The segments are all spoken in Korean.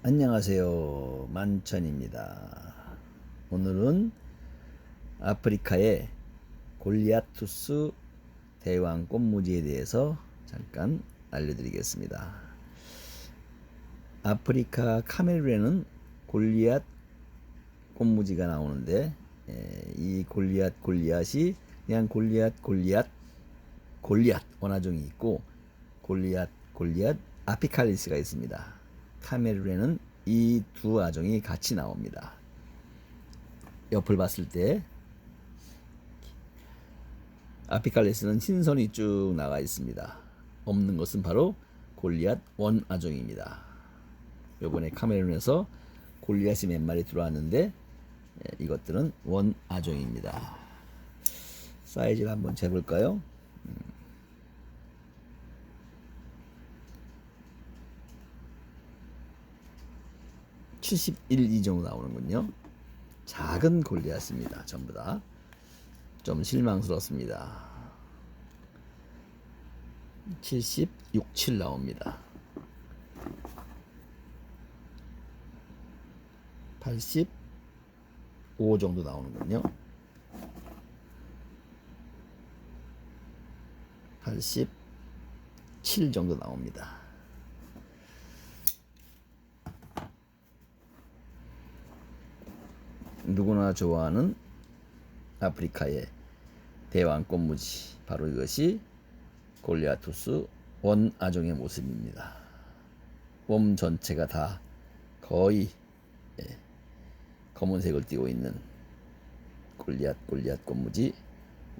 안녕하세요. 만천입니다. 오늘은 아프리카의 골리아투스 대왕 꽃무지에 대해서 잠깐 알려드리겠습니다. 아프리카 카메루에는 골리앗 꽃무지가 나오는데 에, 이 골리앗 골리앗이 그냥 골리앗 골리앗 골리앗 원화종이 있고 골리앗 골리앗 아피칼리스가 있습니다. 카메루에는 이 두 아종이 같이 나옵니다. 옆을 봤을 때 아피칼리스는 흰선이 쭉 나가 있습니다. 없는 것은 바로 골리앗 원 아종입니다. 요번에 카메룬에서 골리앗이 몇 마리 들어왔는데 예, 이것들은 원 아종입니다. 사이즈를 한번 재볼까요? 71 이 정도 나오는군요. 작은 골리앗입니다. 전부 다. 좀 실망스럽습니다. 76, 7 나옵니다. 85 정도 나오는군요. 87 정도 나옵니다. 누구나 좋아하는 아프리카의 대왕 꽃무지 바로 이것이 골리아투스 원 아종의 모습입니다. 몸 전체가 다 거의 예, 검은색을 띠고 있는 골리앗 골리앗 꽃무지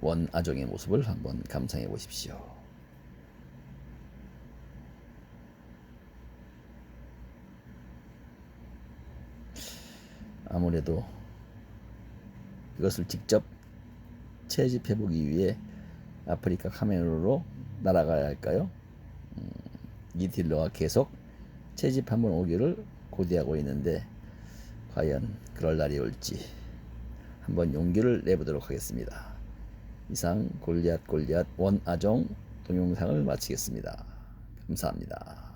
원 아종의 모습을 한번 감상해 보십시오. 아무래도 그것을 직접 채집해 보기 위해 아프리카 카메루로 날아가야 할까요? 음, 이 딜러가 계속 채집 한번 오기를 고대하고 있는데 과연 그럴 날이 올지 한번 용기를 내보도록 하겠습니다. 이상 골리앗 골리앗 원아종 동영상을 마치겠습니다. 감사합니다.